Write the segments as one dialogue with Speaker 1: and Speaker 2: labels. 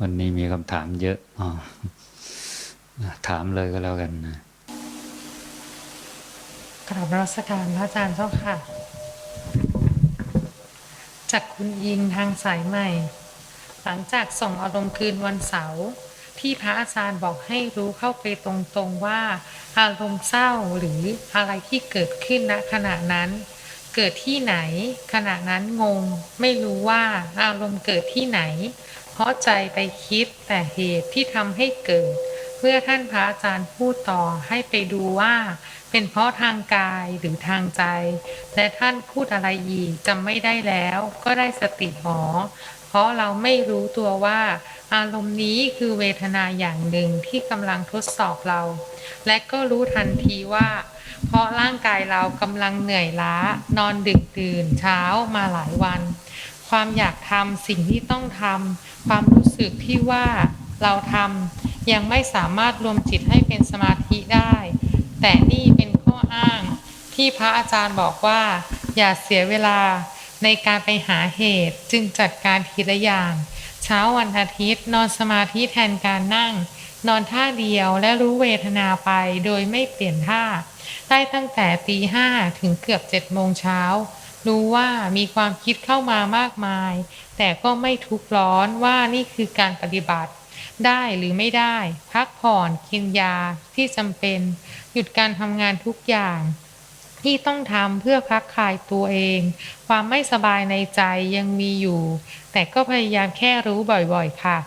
Speaker 1: วันนี้มีคำถามเยอะอถามเลยก็แล้วกันนะ
Speaker 2: กราบรัสการพระอาจารย์เจ้าค่ะ จากคุณอิงทางสายใหม่ หลังจากส่งอารมณ์คืนวันเสาร์ที่พระอาจารย์บอกให้รู้เข้าไปตรงๆว่า อารมณ์เศร้าหรืออะไรที่เกิดขึ้นณขณะนั้น เกิดที่ไหน ขณะนั้นงงไม่รู้ว่าอารมณ์เกิดที่ไหน เพราะใจไปคิดแต่เหตุที่ทำให้เกิด เมื่อท่านพระอาจารย์พูดต่อให้ไปดูว่า เป็นเพราะทางกายหรือทางใจ และท่านพูดอะไรอีกจำไม่ได้แล้วก็ได้สติหอเพราะเราไม่รู้ตัวว่า อารมณ์นี้คือเวทนาอย่างหนึ่งที่กำลังทดสอบเรา และก็รู้ทันทีว่า เพราะร่างกายเรากำลังเหนื่อยล้า นอนดึกดื่นเช้ามาหลายวัน ความอยากทำสิ่งที่ต้องทำความรู้สึกที่ว่าเราทำยังไม่สามารถรวมจิตให้เป็นสมาธิได้ แต่นี่เป็นข้ออ้างที่พระอาจารย์บอกว่า อย่าเสียเวลาในการไปหาเหตุจึงจัดการทีละอย่าง เช้าวันอาทิตย์นอนสมาธิแทนการนั่ง นอนท่าเดียวและรู้เวทนาไปโดยไม่เปลี่ยนท่า ได้ตั้งแต่ตีห้าถึงเกือบเจ็ดโมงเช้า รู้ว่ามีความคิดเข้ามามากมาย แต่ก็ไม่ทุกข์ร้อนว่านี่คือการปฏิบัติ ได้หรือไม่ได้ พักผ่อนกินยาที่จำเป็น หยุดการทำงานทุกอย่าง ที่ต้องทำเพื่อพักคลายตัวเอง ความไม่สบายในใจยังมีอยู่ แต่ก็พยายามแค่รู้บ่อยๆค่ะ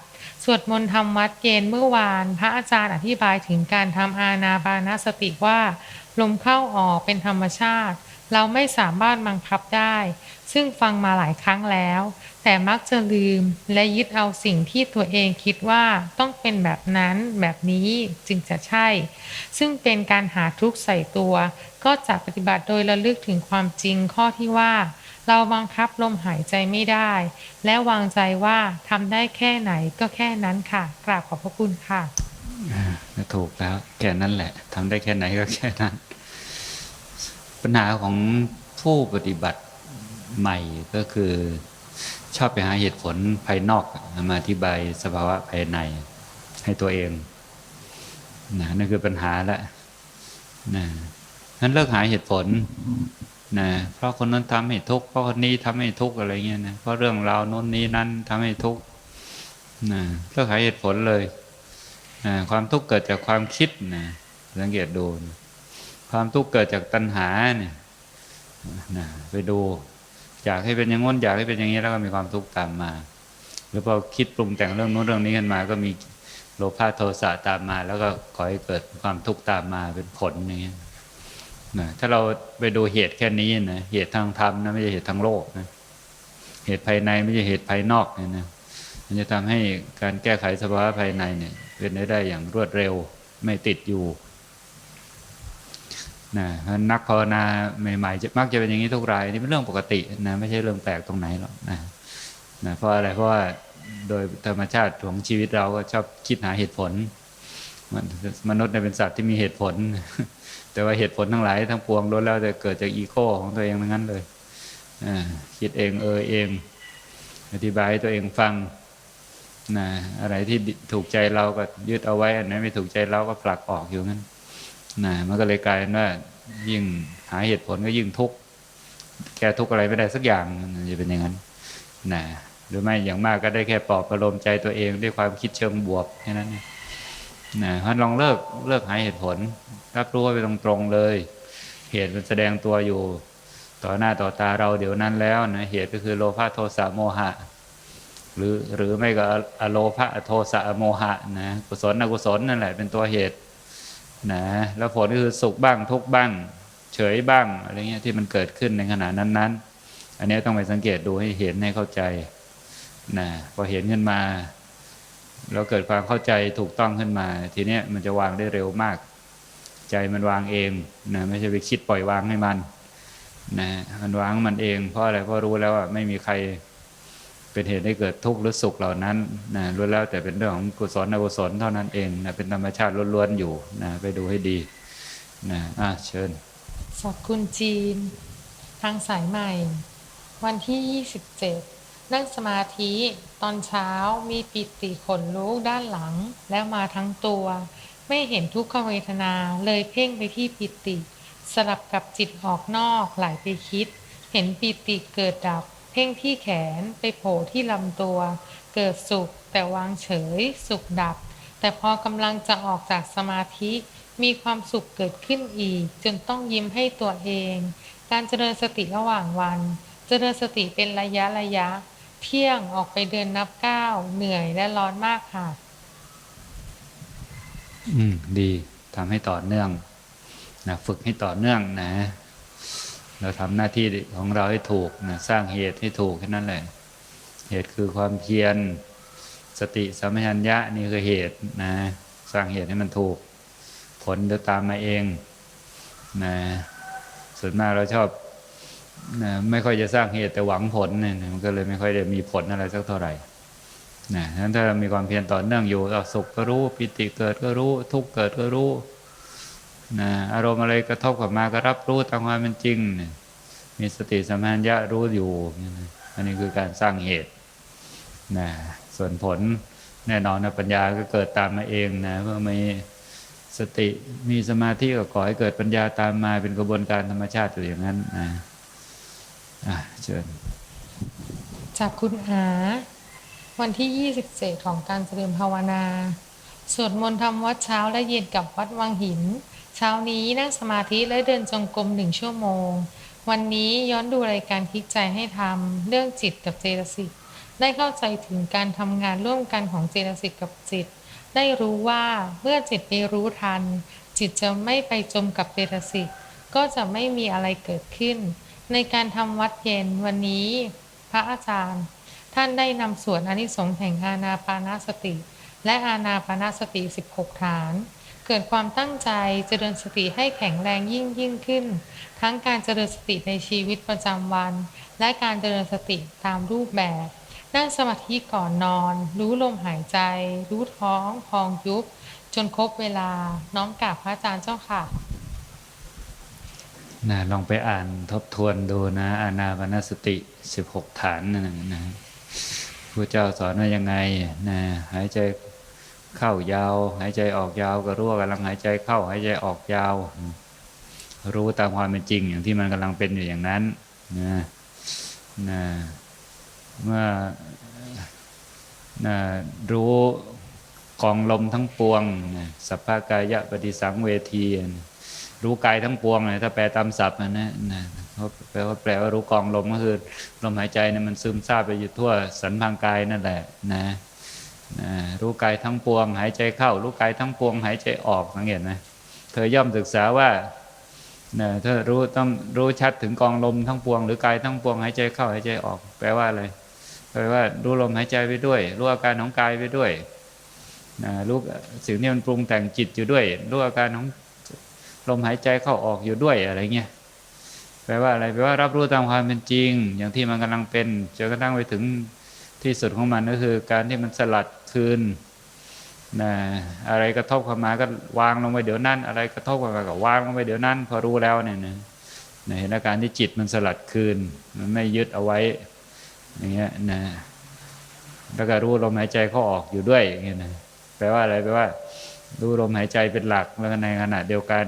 Speaker 2: สวดมนต์ทำวัดเย็นเมื่อวาน พระอาจารย์อธิบายถึงการทำอานาปานสติว่า ลมเข้าออกเป็นธรรมชาติ เราไม่สามารถบังคับได้ ซึ่งฟังมาหลายครั้งแล้ว แต่มักจะลืมและยึดเอาสิ่งที่ตัวเองคิดว่าต้องเป็นแบบนั้นแบบนี้จึงจะใช่ ซึ่งเป็นการหาทุกข์ใส่ตัว ก็จะปฏิบัติโดยระลึกถึงความจริงข้อที่ว่า เราบังคับลมหายใจไม่ได้ และวางใจว่าทำได้แค่ไหนก็แค่นั้นค่ะ กราบขอบพระคุณค่ะ
Speaker 1: ถูกแล้วแค่นั้นแหละทำได้แค่ไหนก็แค่นั้น ปัญหาของผู้ปฏิบัติใหม่ก็คือ ชอบไปหาเหตุผลภายนอกมาอธิบายสภาวะภายในให้ตัวเองนะนั่นคือปัญหาละนะนั้นเลิกหาเหตุผล นะเพราะคนนั้นทำให้ทุกข์เพราะคนนี้ทำให้ทุกข์อะไรเงี้ยนะเพราะเรื่องราวโน้นนี้นั้นทำให้ทุกข์นะเลิกหาเหตุผลเลยนะความทุกข์เกิดจากความคิดนะสังเกตดูนะความทุกข์เกิดจากตัณหาเนี่ยนะไปดู อยากให้เป็นอย่างง้นอยากให้เป็นอย่างนี้แล้วก็มีความทุกข์ตามมา หรือพอคิดปรุงแต่งเรื่องโน้นเรื่องนี้ขึ้นมา ก็มีโลภะโทสะตามมา แล้วก็ขอให้เกิดความทุกข์ตามมาเป็นผลอย่างเงี้ย นะถ้าเราไปดูเหตุแค่นี้นะเหตุทางธรรมนะไม่ใช่เหตุทางโลกนะเหตุภายในไม่ใช่เหตุภายนอกเนี่ยนะมันจะทำให้การแก้ไขสภาวะภายในเนี่ยเป็นได้ได้อย่างรวดเร็วไม่ติดอยู่นะนักภาวนาใหม่ๆจะมักจะเป็นอย่างนี้ทุกรายนี่เป็นเรื่องปกตินะไม่ใช่เรื่องแปลกตรงไหนหรอกนะนะเพราะอะไรเพราะว่าโดยธรรมชาติของชีวิตเราก็ชอบคิดหาเหตุผล มนมนุษย์เนี่ยเป็นสัตว์ที่มีเหตุผล แต่ว่าเหตุผลทั้งหลายทั้งปวงล้วนแล้วจะเกิดจากอีโก้ของตัวเองทั้งนั้นเลยอ่าคิดเองเออเอง อธิบายให้ตัวเองฟังนะอะไรที่ถูกใจเราก็ยึดเอาไว้ อันไหนไม่ถูกใจเราก็ผลักออกอยู่งั้นนะมันก็เลยกลายเป็นว่ายิ่งหาเหตุผลก็ยิ่งทุกข์แก้ทุกข์อะไรไม่ได้สักอย่างมันจะเป็นอย่างนั้นนะหรือไม่อย่างมากก็ได้แค่ปลอบประโลมใจตัวเองด้วยความคิดเชิงบวกแค่นั้นเอง นะเพราะลองเลิกเลิกหาเหตุผล รับรู้ไปตรงๆเลย เหตุมันแสดงตัวอยู่ ต่อหน้าต่อตาเราเดี๋ยวนั้นแล้วนะเหตุก็คือโลภะโทสะโมหะ หรือหรือไม่ก็อโลภะโทสะโมหะนะกุศลอกุศลนั่นแหละเป็นตัวเหตุนะแล้วผลก็คือสุขบ้างทุกบ้าง เฉยบ้างอะไรเงี้ยที่มันเกิดขึ้นในขณะนั้นๆ อันนี้ต้องไปสังเกตดูให้เห็นให้เข้าใจนะพอเห็นขึ้นมา แล้วเกิดความเข้าใจถูกต้องขึ้นมา ทีเนี้ยมันจะวางได้เร็วมาก ใจมันวางเองนะไม่ใช่ไปคิดปล่อยวางให้มันนะมันวางมันเอง เพราะอะไรเพราะรู้แล้วว่าไม่มีใครเป็นเหตุให้เกิดทุกข์หรือสุขเหล่านั้นนะรู้แล้วแต่เป็นเรื่องของกุศลอกุศลเท่านั้นเองนะเป็นธรรมชาติล้วนๆอยู่นะไปดูให้ดีนะอะเชิญ
Speaker 2: สอบคุณจีน ทางสายใหม่ วันที่ 27 นั่งสมาธิตอนเช้ามีปิติขนลุกด้านหลังแล้วมาทั้งตัว ไม่เห็นทุกขเวทนาเลยเพ่งไปที่ปิติ สลับกับจิตออกนอกไหลไปคิด เห็นปิติเกิดดับ เพ่งที่แขนไปโผล่ที่ลำตัว เกิดสุขแต่วางเฉย สุขดับ แต่พอกำลังจะออกจากสมาธิ มีความสุขเกิดขึ้นอีก จนต้องยิ้มให้ตัวเอง การเจริญสติระหว่างวัน เจริญสติเป็นระยะระยะ เที่ยงออกไปเดินนับก้าวเหนื่อยและร้อนมากค่ะ
Speaker 1: อืม ดีทำให้ต่อเนื่องนะฝึกให้ต่อเนื่องนะ เราทำหน้าที่ของเราให้ถูกนะสร้างเหตุให้ถูกแค่นั้นแหละเหตุคือความเพียรสติสัมปชัญญะนี่คือเหตุนะ สร้างเหตุให้มันถูก ผลจะตามมาเองนะส่วนมากเราชอบ นะไม่ค่อยจะสร้างเหตุแต่หวังผลเนี่ยมันก็เลยไม่ค่อยได้มีผลอะไรสักเท่าไหร่นะฉะนั้นถ้าเรามีความเพียรต่อเนื่องอยู่เราสุขก็รู้ ปิติเกิดก็รู้ ทุกข์เกิดก็รู้นะอารมณ์อะไรกระทบกับมาก็รับรู้ตามความเป็นจริงนะมีสติสัมปชัญญะรู้อยู่นะอันนี้คือการสร้างเหตุนะส่วนผลแน่นอนนะปัญญาก็เกิดตามมาเองนะเมื่อมีสติมีสมาธิก็ก่อให้เกิดปัญญาตามมาเป็นกระบวนการธรรมชาติอยู่อย่างนั้นนะ อะเชิญ
Speaker 2: จากคุณอาวันที่ 27 ของการเจริญภาวนา สวดมนต์ทำวัดเช้าและเย็นกับวัดวังหิน เช้านี้นั่งสมาธิและเดินจงกรมหนึ่งชั่วโมง วันนี้ย้อนดูรายการคลิกใจให้ทำเรื่องจิตกับเจตสิก ได้เข้าใจถึงการทำงานร่วมกันของเจตสิกกับจิต ได้รู้ว่าเมื่อจิตไปรู้ทัน จิตจะไม่ไปจมกับเจตสิก ก็จะไม่มีอะไรเกิดขึ้น ในการทำวัดเย็นวันนี้พระอาจารย์ ท่านได้นำสวดอนิสงส์แห่งอานาปานาสติ และอานาปานาสติ 16 ฐาน เกิดความตั้งใจเจริญสติให้แข็งแรงยิ่งยิ่งขึ้น ทั้งการเจริญสติในชีวิตประจำวัน และการเจริญสติตามรูปแบบ นั่งสมาธิก่อนนอน รู้ลมหายใจ รู้ท้องพองยุบ จนครบเวลาน้อมกราบพระอาจารย์เจ้าค่ะ
Speaker 1: นะลองไปอ่านทบทวนดูนะอานาปานสติสิบหกฐานนั่นนะนะพระเจ้าสอนว่ายังไงนะหายใจเข้ายาว หายใจออกยาวก็รู้ว่ากำลังหายใจเข้าหายใจออกยาว รู้ตามความเป็นจริง อย่างที่มันกำลังเป็นอยู่อย่างนั้นนะนะเมื่อนะรู้กองลมทั้งปวงนะสัพพากายะปฏิสังเวทีนะ รู้กายทั้งปวงเลยถ้าแปลตามศัพท์นะนะนะเขาแปลว่าแปลว่ารู้กองลมก็คือลมหายใจเนี่ยมันซึมซาบไปอยู่ทั่วสันพางกายนั่นแหละนะนะรู้กายทั้งปวง หายใจเข้า รู้กายทั้งปวง หายใจออกสังเกตไหมเธอย่อมศึกษาว่านะเธอรู้ต้องรู้ชัดถึงกองลมทั้งปวง หรือกายทั้งปวงหายใจเข้าหายใจออก แปลว่าอะไรแปลว่ารู้ลมหายใจไปด้วย รู้อาการของกายไปด้วยนะรู้สิ่งที่มันปรุงแต่งจิตอยู่ด้วย รู้อาการของ ลมหายใจเข้าออกอยู่ด้วยอะไรเงี้ยแปลว่าอะไรแปลว่ารับรู้ตามความเป็นจริง อย่างที่มันกำลังเป็นจนกระทั่งไปถึงที่สุดของมันก็คือ การที่มันสลัดคืนนะอะไรกระทบเข้ามาก็วางลงไปเดี๋ยวนั้น อะไรกระทบเข้ามาก็วางลงไปเดี๋ยวนั้น พอรู้แล้วเนี่ยนะเห็นอาการที่จิตมันสลัดคืน มันไม่ยึดเอาไว้อย่างเงี้ยนะแล้วก็รู้ลมหายใจเข้าออกอยู่ด้วยอย่างเงี้ยนะแปลว่าอะไรแปลว่า รู้ลมหายใจเป็นหลักแล้วในขณะเดียวกัน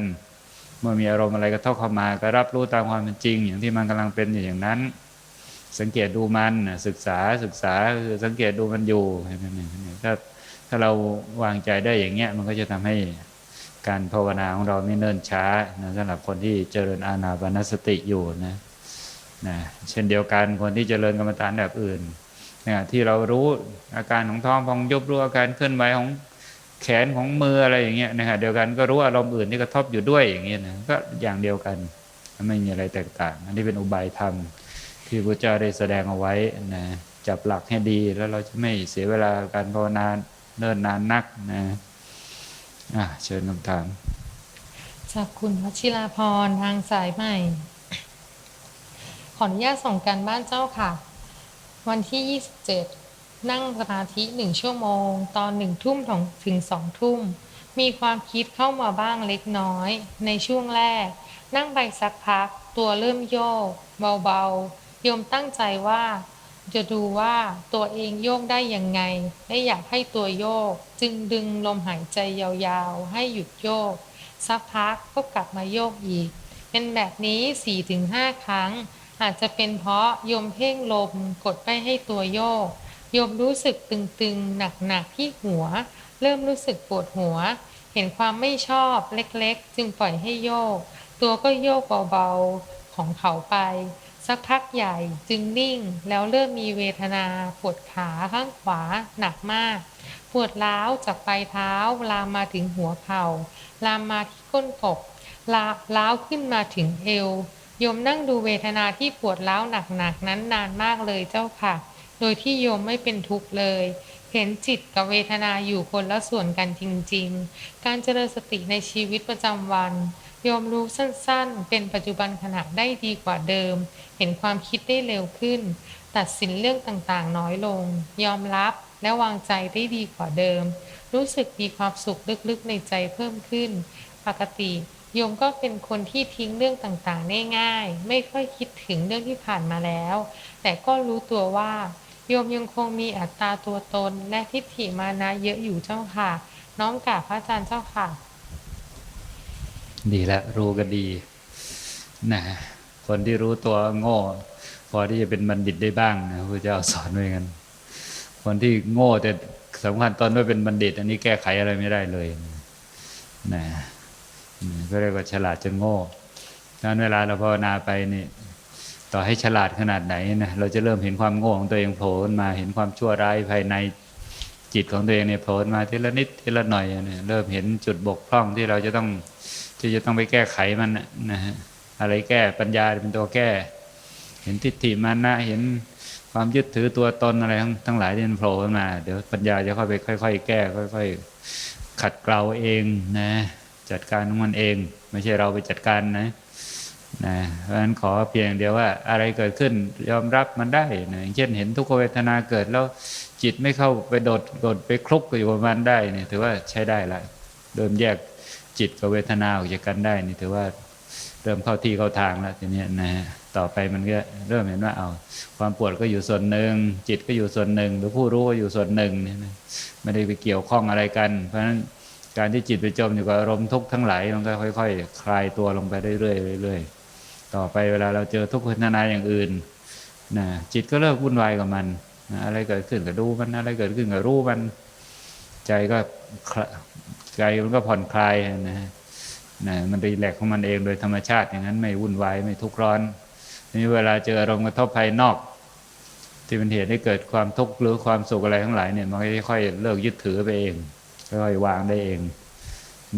Speaker 1: มื่อมีอารมณ์อะไรกระทบเข้ามา ก็รับรู้ตามความเป็นจริง อย่างที่มันกำลังเป็นอยู่อย่างนั้น สังเกตดูมันศึกษาศึกษาคือสังเกตดูมันอยู่ถ้าถ้าเราวางใจได้อย่างเงี้ย มันก็จะทำให้การภาวนาของเราไม่เนิ่นช้านะสำหรับคนที่เจริญอานาปาสติอยู่นะนะเช่นเดียวกันคนที่เจริญกรรมฐานแบบอื่นนี่ยที่เรารู้อาการของท้องพองยุบรู้อาการเคลื่อนไหวของ แขนของมืออะไรอย่างเงี้ยนะฮะเดียวกันก็รู้อารมณ์อื่นที่กระทบอยู่ด้วยอย่างเงี้ยนะก็อย่างเดียวกันไม่มีอะไรแตกต่าง อันนี้เป็นอุบายธรรมที่พระเจ้าได้แสดงเอาไว้นะจับหลักให้ดีแล้วเราจะไม่เสียเวลาการภาวนาเนิ่นนานนักนะอะเชิญคำถาม
Speaker 2: จากคุณวชิราพรทางสายใหม่ ขออนุญาตส่งการบ้านเจ้าค่ะ วันที่ 27 นั่งสมาธิหนึ่งชั่วโมง ตอนหนึ่งทุ่มถึงสองทุ่ม มีความคิดเข้ามาบ้างเล็กน้อย ในช่วงแรก นั่งไปสักพัก ตัวเริ่มโยก เบาๆโยมตั้งใจว่า จะดูว่าตัวเองโยกได้ยังไง และอยากให้ตัวโยก จึงดึงลมหายใจยาวๆ ให้หยุดโยก สักพักก็กลับมาโยกอีก เป็นแบบนี้ 4-5 ครั้ง อาจจะเป็นเพราะโยมเพ่งลมกดไปให้ตัวโยก โยมรู้สึกตึงๆ หนักๆ ที่หัว เริ่มรู้สึกปวดหัว เห็นความไม่ชอบเล็กๆ จึงปล่อยให้โยก ตัวก็โยกเบาๆ ของเขาไป สักพักใหญ่จึงนิ่งแล้วเริ่มมีเวทนาปวดขาข้างขวาหนักมาก ปวดร้าวจากปลายเท้า ลามมาถึงหัวเข่า ลามมาที่ก้นกบลาล้าวขึ้นมาถึงเอวโยมนั่งดูเวทนาที่ปวดร้าวหนักๆนั้นนานมากเลยเจ้าค่ะ โดยที่โยมไม่เป็นทุกข์เลย เห็นจิตกับเวทนาอยู่คนละส่วนกันจริง ๆ การเจริญสติในชีวิตประจำวัน โยมรู้สั้นๆ เป็นปัจจุบันขณะได้ดีกว่าเดิม เห็นความคิดได้เร็วขึ้น ตัดสินเรื่องต่างๆ น้อยลง ยอมรับและวางใจได้ดีกว่าเดิม รู้สึกมีความสุขลึกๆในใจเพิ่มขึ้น ปกติโยมก็เป็นคนที่ทิ้งเรื่องต่างๆ ได้ง่าย ไม่ค่อยคิดถึงเรื่องที่ผ่านมาแล้ว แต่ก็รู้ตัวว่า โยมยังคงมีอัตตาตัวตนและทิฏฐิมานะเยอะอยู่เจ้าค่ะ น้อมกราบพระอาจารย์เจ้าค่ะ
Speaker 1: ดีแล้วรู้กันดีนะคนที่รู้ตัวโง่ พอที่จะเป็นบัณฑิตได้บ้างนะพระเจ้าสอนไว้กันคนที่โง่แต่สำคัญตอนว่าเป็นบัณฑิต อันนี้แก้ไขอะไรไม่ได้เลยนะก็เรียกว่าฉลาดจนโง่ดังนั้นเวลาเราภาวนาไปนี่ ต่อให้ฉลาดขนาดไหนนะเราจะเริ่มเห็นความโง่ของตัวเองโผล่มาเห็นความชั่วร้ายภายในจิตของตัวเองเนี่ยโผล่มาทีละนิดทีละหน่อยเนี่ยเริ่มเห็นจุดบกพร่องที่เราจะต้องที่จะต้องไปแก้ไขมันนะฮะอะไรแก้ปัญญาเป็นตัวแก้ เห็นทิฏฐิมานะเห็นความยึดถือตัวตนอะไรทั้งทั้งหลายที่มันโผล่ขึ้นมา เดี๋ยวปัญญาจะค่อยไปค่อย ๆ แก้ค่อย ๆ ขัดเกลาเองนะจัดการของมันเอง ไม่ใช่เราไปจัดการนะ นะเพราะฉะนั้นขอเพียงเดียวว่าอะไรเกิดขึ้นยอมรับมันได้นะเช่นเห็นทุกขเวทนาเกิดแล้วจิตไม่เข้าไปโดดโดดไปคลุกอยู่กับมันได้เนี่ยถือว่าใช้ได้ละเริ่มแยกจิตกับเวทนาออกจากกันได้นี่ถือว่าเริ่มเข้าที่เข้าทางแล้วทีนี้นะต่อไปมันก็เริ่มเห็นว่าเอา ความปวดก็อยู่ส่วนหนึ่ง จิตก็อยู่ส่วนหนึ่ง หรือผู้รู้ก็อยู่ส่วนหนึ่งเนี่ยไม่ได้ไปเกี่ยวข้องอะไรกัน เพราะฉะนั้นการที่จิตไปจมอยู่กับอารมณ์ทุกข์ทั้งหลายมันก็ค่อย ๆ คลายตัวลงไปเรื่อยๆเรื่อยๆ ต่อไปเวลาเราเจอทุกขเวทนาอย่างอื่นนะจิตก็เลิกวุ่นวายกับมันนะอะไรเกิดขึ้นก็ดูมันอะไรเกิดขึ้นก็รู้มัน ใจก็ใจมันก็ผ่อนคลายนะฮะนะมันรีแลกของมันเองโดยธรรมชาติอย่างนั้นไม่วุ่นวายไม่ทุกข์ร้อนทีนี้เวลาเจออารมณ์กระทบภายนอก ที่เป็นเหตุให้เกิดความทุกข์หรือความสุขอะไรทั้งหลายเนี่ยมันค่อยๆเลิกยึดถือไปเองค่อยๆวางได้เอง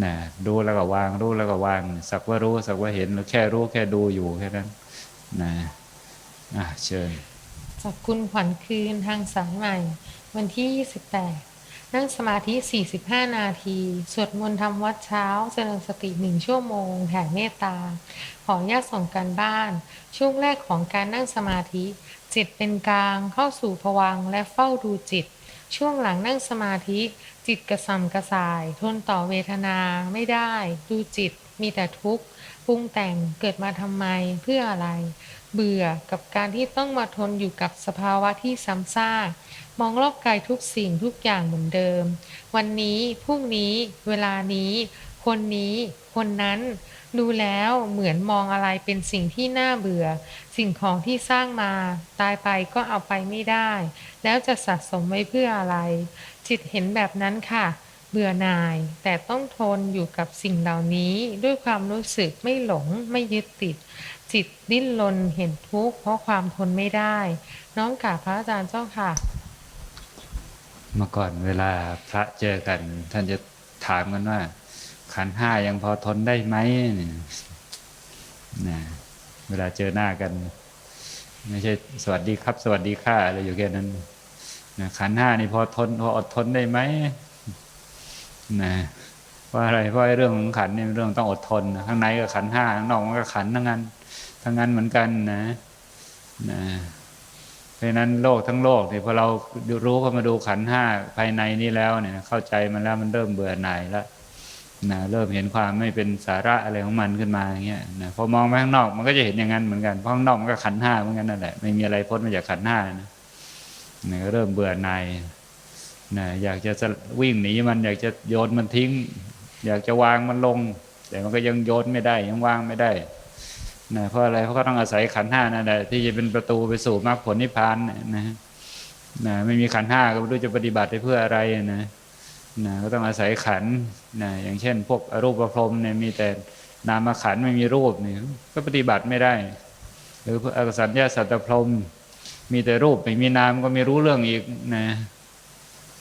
Speaker 1: นะรู้แล้วก็วาง รู้แล้วก็วาง สักว่ารู้สักว่าเห็นหรือแค่รู้แค่ดูอยู่แค่นั้นนะอะเชิญ
Speaker 2: จากคุณขวัญคืนทางสายใหม่ วันที่28นั่งสมาธิ 45 นาที สวดมนต์ทำวัดเช้า เจริญสติหนึ่งชั่วโมงแผ่เมตตา ขอญาตส่งการบ้าน ช่วงแรกของการนั่งสมาธิ จิตเป็นกลางเข้าสู่ภวังและเฝ้าดูจิต ช่วงหลังนั่งสมาธิ จิตกระสัมกระส่าย ทนต่อเวทนาไม่ได้ ดูจิตมีแต่ทุกข์ปรุงแต่งเกิดมาทำไมเพื่ออะไร เบื่อกับการที่ต้องมาทนอยู่กับสภาวะที่ซ้ำซากมองรอบกายทุกสิ่งทุกอย่างเหมือนเดิม วันนี้พรุ่งนี้ เวลานี้ คนนี้ คนนั้น ดูแล้วเหมือนมองอะไรเป็นสิ่งที่น่าเบื่อ สิ่งของที่สร้างมา ตายไปก็เอาไปไม่ได้ แล้วจะสะสมไว้เพื่ออะไร จิตเห็นแบบนั้นค่ะ เบื่อหน่าย แต่ต้องทนอยู่กับสิ่งเหล่านี้ ด้วยความรู้สึกไม่หลงไม่ยึดติด จิตดิ้นรนเห็นทุกข์เพราะความทนไม่ได้ น้องกราบพระอาจารย์เจ้าค่ะ
Speaker 1: เมื่อก่อนเวลาพระเจอกัน ท่านจะถามกันว่า ขันห้ายังพอทนได้ไหมเนี่ยนะเวลาเจอหน้ากัน ไม่ใช่สวัสดีครับ สวัสดีค่ะอะไรอยู่แค่นั้นนะขันห้านี่พอทน พออดทนได้ไหมนะเพราะอะไรเพราะเรื่องของขันนี่เรื่องต้องอดทนข้างในก็ขันห้าข้างนอกมันก็ขันทั้งนั้นทั้งนั้นเหมือนกันนะนะเพราะนั้นโลกทั้งโลกเนี่ยพอเรารู้เข้ามาดูขันห้าภายในนี้แล้วเนี่ย เข้าใจมันแล้วมันเริ่มเบื่อหน่ายแล้ว นะเริ่มเห็นความไม่เป็นสาระอะไรของมันขึ้นมาอย่างเงี้ยนะพอมองไปข้างนอกมันก็จะเห็นอย่างนั้นเหมือนกันเพราะข้างนอกมันก็ขันห้าเหมือนกันนั่นแหละไม่มีอะไรพ้นมาจากขันห้านะนะเริ่มเบื่อหน่ายนะอยากจะวิ่งหนีมันอยากจะโยนมันทิ้ง อยากจะวางมันลง แต่มันก็ยังโยนไม่ได้ยังวางไม่ได้นะเพราะอะไรเพราะก็ต้องอาศัยขันห้านั่นแหละที่จะเป็นประตูไปสู่มรรคผลนิพพานนะนะไม่มีขันห้าก็ไม่รู้จะปฏิบัติไปเพื่ออะไรนะ นะก็ต้องอาศัยขันนะอย่างเช่น พวกอรูปพรมเนี่ยมีแต่นามขันไม่มีรูปเนี่ยก็ปฏิบัติไม่ได้ หรือพวกอสัญญาสัตตพรมมีแต่รูปไม่มีนามก็ไม่รู้เรื่องอีกนะ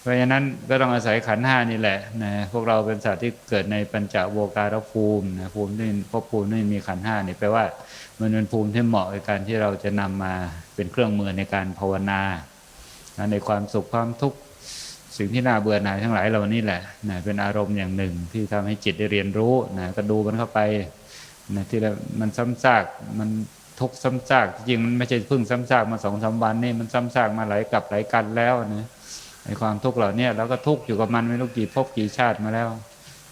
Speaker 1: เพราะฉะนั้นก็ต้องอาศัยขันห้านี่แหละนะพวกเราเป็นสัตว์ที่เกิดในปัญจโวการภูมินะภูมิที่ภพภูมิที่มีขันห้านี่แปลว่า มันเป็นภูมิที่เหมาะในการที่เราจะนำมาเป็นเครื่องมือในการภาวนาในความสุขความทุกข์ สิ่งที่น่าเบื่อหน่ายทั้งหลายเหล่านี้แหละนะเป็นอารมณ์อย่างหนึ่งที่ทำให้จิตได้เรียนรู้นะก็ดูมันเข้าไปนะที่มันซ้ำซากมันทุกซ้ำซากจริงมันไม่ใช่เพิ่งซ้ำซากมาสองสามวันนี่มันซ้ำซากมาหลายกับหลายกันแล้วนะในความทุกข์เหล่าเนี้ยเราก็ทุกข์อยู่กับมันไม่รู้กี่ภพกี่ชาติมาแล้ว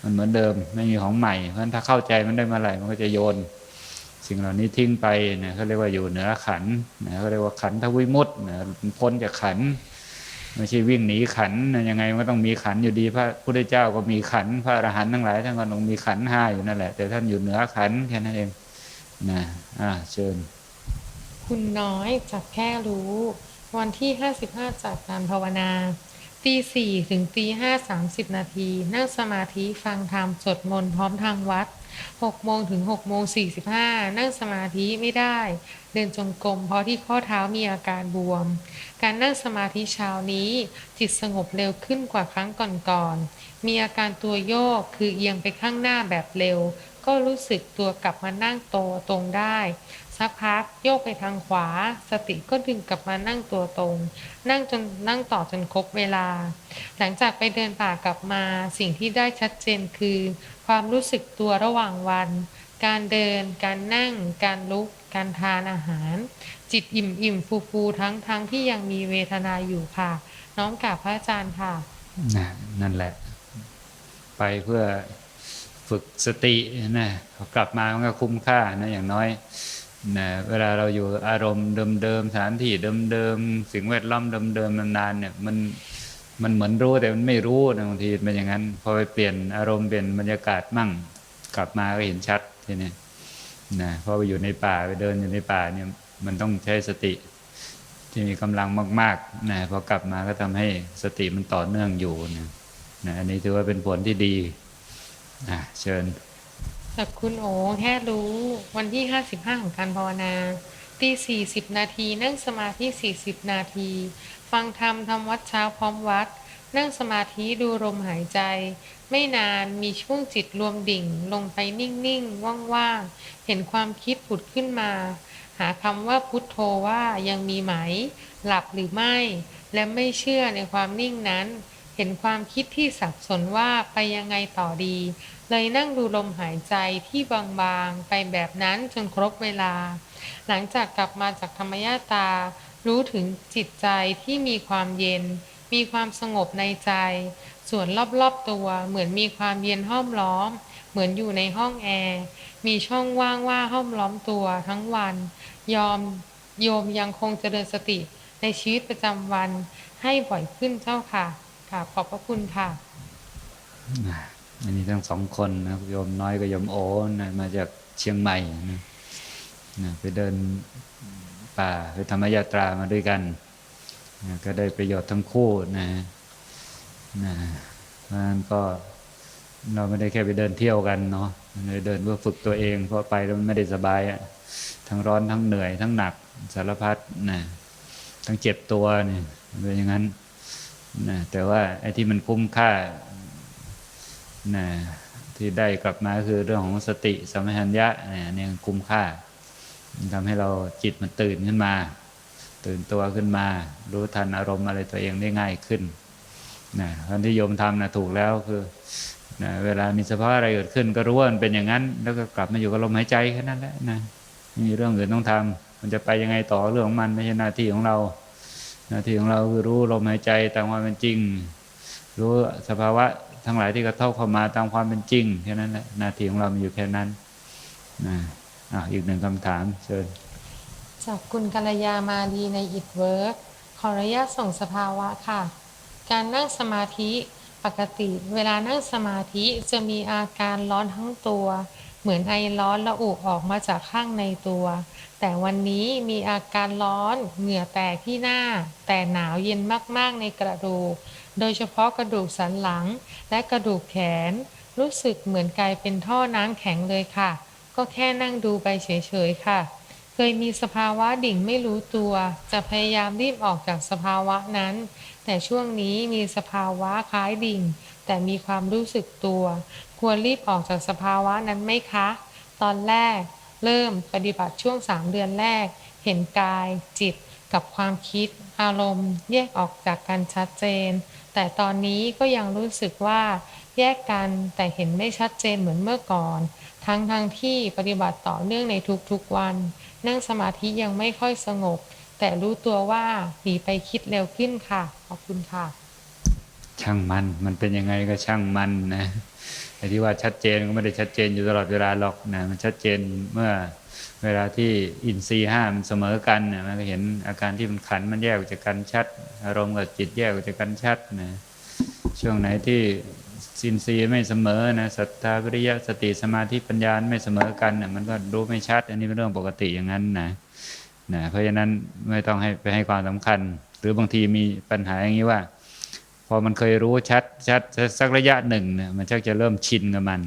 Speaker 1: มันเหมือนเดิมไม่มีของใหม่เพราะฉะนั้นถ้าเข้าใจมันได้มื่อไหร่มันก็จะโยน สิ่งเหล่านี้ทิ้งไปเนี่ยเขาเรียกว่าอยู่เหนือขันนะเขาเรียกว่าขันธวิมุตต์นะพ้นจากขัน ไม่ใช่วิ่งหนีขันยังไงมันก็ต้องมีขันอยู่ดีพระพุทธเจ้าก็มีขันพระอรหันต์ทั้งหลายท่านก็ต้องมีขันห้าอยู่นั่นแหละ แต่ท่านอยู่เหนือขันแค่นั้นเองนะอ่าเชิญ
Speaker 2: คุณน้อยจากแค่รู้ วันที่55จากการภาวนาตีสี่ถึงตีห้าสามสิบนาที นั่งสมาธิฟังธรรมสวดมนต์พร้อมทางวัด6โมงถึง6โมง45นั่งสมาธิไม่ได้ เดินจงกรมเพราะที่ข้อเท้ามีอาการบวม การนั่งสมาธิเช้านี้ จิตสงบเร็วขึ้นกว่าครั้งก่อนๆ มีอาการตัวโยกคือเอียงไปข้างหน้าแบบเร็ว ก็รู้สึกตัวกลับมานั่งโตตรงได้ สักพักโยกไปทางขวา สติก็ดึงกลับมานั่งตัวตรง นั่งจนนั่งต่อจนครบเวลา หลังจากไปเดินป่ากลับมาสิ่งที่ได้ชัดเจนคือ ความรู้สึกตัวระหว่างวัน การเดิน การนั่ง การลุก การทานอาหาร จิตอิ่มอิ่มฟูฟูทั้งทั้งที่ยังมีเวทนาอยู่ค่ะ น้อมกราบพระอาจารย์ค่ะ
Speaker 1: น,นั่นแหละ ไปเพื่อฝึกสตินะกลับมามันก็คุ้มค่านะอย่างน้อยนะเวลาเราอยู่อารมณ์เดิมๆสถานที่เดิมๆสิ่งแวดล้อมเดิมๆนานๆเนี่ยมันมันเหมือนรู้แต่มันไม่รู้นะบางทีเป็นอย่างนั้น พอไปเปลี่ยนอารมณ์เปลี่ยนบรรยากาศมั่ง กลับมาก็เห็นชัดทีนี้ นะพอไปอยู่ในป่าไปเดินอยู่ในป่าเนี่ยมันต้องใช้สติ ที่มีกำลังมากๆนะพอกลับมาก็ทำให้สติมันต่อเนื่องอยู่นะนะอันนี้ถือว่าเป็นผลที่ดีอะเชิญ
Speaker 2: จากคุณโอแค่รู้วันที่55ของการภาวนาตี40นาทีนั่งสมาธิ40นาที ฟังธรรมทำวัดเช้าพร้อมวัด นั่งสมาธิดูลมหายใจ ไม่นานมีช่วงจิตรวมดิ่ง ลงไปนิ่งๆ ว่างๆ เห็นความคิดผุดขึ้นมา หาคำว่าพุทโธว่ายังมีไหม หลับหรือไม่ และไม่เชื่อในความนิ่งนั้น เห็นความคิดที่สับสนว่าไปยังไงต่อดี เลยนั่งดูลมหายใจที่บางๆ ไปแบบนั้นจนครบเวลา หลังจากกลับมาจากธรรมยาตา รู้ถึงจิตใจที่มีความเย็น มีความสงบในใจ ส่วนรอบๆตัวเหมือนมีความเย็นห้อมล้อม เหมือนอยู่ในห้องแอร์มีช่องว่างว่าห้อมล้อมตัวทั้งวัน ยอมโยมยังคงเจริญสติในชีวิตประจำวันให้บ่อยขึ้นเจ้าค่ะค่ะขอบพระคุณค่ะ
Speaker 1: อันนี้ทั้งสองคนนะโยมน้อยกับโยมโอนะมาจากเชียงใหม่นะนะไปเดินป่าไปธรรมยาตรามาด้วยกันนะก็ได้ประโยชน์ทั้งคู่นะ นะเพราะนั้นก็เราไม่ได้แค่ไปเดินเที่ยวกันเนาะเลยเดินเพื่อฝึกตัวเอง เพราะไปแล้วมันไม่ได้สบายอะทั้งร้อนทั้งเหนื่อย ทั้งหนักสารพัดนะทั้งเจ็บตัวเนี่ยเป็นอย่างนั้นนะแต่ว่าไอ้ที่มันคุ้มค่านะที่ได้กลับมาคือเรื่องของสติสัมปชัญญะเนี่ยนี่คุ้มค่าทำให้เราจิตมันตื่นขึ้นมา ตื่นตัวขึ้นมา รู้ทันอารมณ์อะไรตัวเองได้ง่ายขึ้น นะทันที่โยมทำนะถูกแล้วคือนะเวลามีสภาวะอะไรเกิดขึ้น ก็รู้ว่ามันเป็นอย่างนั้น แล้วก็กลับมาอยู่กับลมหายใจแค่นั้นแหละนะไม่มีเรื่องอื่นต้องทำมันจะไปยังไงต่อเรื่องของมันไม่ใช่หน้าที่ของเรา หน้าที่ของเราคือรู้ลมหายใจตามความเป็นจริง รู้สภาวะทั้งหลายที่กระทบเข้ามาตามความเป็นจริงแค่นั้นแหละหน้าที่ของเรามีอยู่แค่นั้นนะอะอีกหนึ่งคำถามเชิญ
Speaker 2: จากคุณกัลยามาดีในอิดเวิร์กขออนุญาตส่งสภาวะค่ะ การนั่งสมาธิปกติ เวลานั่งสมาธิจะมีอาการร้อนทั้งตัว เหมือนไอร้อนระอุออกมาจากข้างในตัว แต่วันนี้มีอาการร้อนเหงื่อแตกที่หน้า แต่หนาวเย็นมากๆในกระดูก โดยเฉพาะกระดูกสันหลังและกระดูกแขน รู้สึกเหมือนกลายเป็นท่อน้ำแข็งเลยค่ะ ก็แค่นั่งดูไปเฉยๆค่ะเคยมีสภาวะดิ่งไม่รู้ตัว จะพยายามรีบออกจากสภาวะนั้น แต่ช่วงนี้มีสภาวะคล้ายดิ่ง แต่มีความรู้สึกตัว ควรรีบออกจากสภาวะนั้นไหมคะ ตอนแรก เริ่มปฏิบัติช่วงสามเดือนแรก เห็นกาย จิตกับความคิด อารมณ์ แยกออกจากกันชัดเจน แต่ตอนนี้ก็ยังรู้สึกว่า แยกกันแต่เห็นไม่ชัดเจนเหมือนเมื่อก่อน ทั้งทั้งที่ปฏิบัติต่อเนื่องในทุกๆวัน นั่งสมาธิยังไม่ค่อยสงบ แต่รู้ตัวว่าหนีไปคิดเร็วขึ้นค่ะ ขอบคุณค่ะ
Speaker 1: ช่างมันมันเป็นยังไงก็ช่างมันนะไอ้ที่ว่าชัดเจนก็ไม่ได้ชัดเจนอยู่ตลอดเวลาหรอกนะมันชัดเจนเมื่อเวลาที่อินทรีย์ห้ามันเสมอกันนะมันก็เห็นอาการที่มันขันมันแยกออกจากกันชัด อารมณ์กับจิตแยกออกจากกันชัดนะช่วงไหนที่อินทรีย์ไม่เสมอนะศรัทธาวิริยะสติสมาธิปัญญาไม่เสมอกันนะมันก็รู้ไม่ชัด อันนี้เป็นเรื่องปกติอย่างนั้นนะ นะเพราะฉะนั้นไม่ต้องให้ไปให้ความสำคัญ หรือบางทีมีปัญหาอย่างนี้ว่า พอมันเคยรู้ชัดชัดสักระยะหนึ่งเนี่ยมันชักจะเริ่มชินกับมัน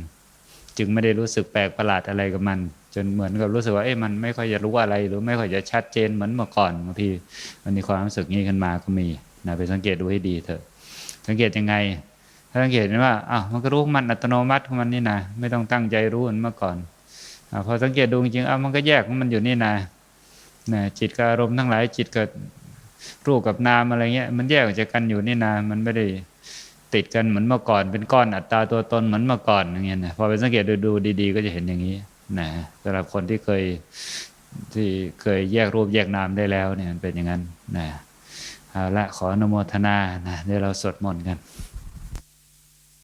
Speaker 1: จึงไม่ได้รู้สึกแปลกประหลาดอะไรกับมัน จนเหมือนกับรู้สึกว่าเอ๊ะมันไม่ค่อยจะรู้อะไร หรือไม่ค่อยจะชัดเจนเหมือนเมื่อก่อนบางทีมันมีความรู้สึกนี้ขึ้นมาก็มีนะไปสังเกตดูให้ดีเถอะ สังเกตยังไงถ้าสังเกตว่าอ้าวมันก็รู้มันอัตโนมัติของมันนี่นะไม่ต้องตั้งใจรู้เหมือนเมื่อก่อนอพอสังเกตดูจริงๆอ้าวมันก็แยกของมันอยู่นี่นะ นะจิตกับอารมณ์ทั้งหลายจิตกับรูปกับนามอะไรเงี้ยมันแยกออกจากกันอยู่นี่นะมันไม่ได้ติดกันเหมือนเมื่อก่อน เป็นก้อนอัตตาตัวตนเหมือนเมื่อก่อนอย่างเงี้ยนะพอไปสังเกตดูดูดีๆ ก็จะเห็นอย่างนี้นะสำหรับคนที่เคยที่เคยแยกรูปแยกนามได้แล้วเนี่ยมันเป็นอย่างนั้นนะเอาละขออนุโมทนานะเดี๋ยวเราสวดมนต์กัน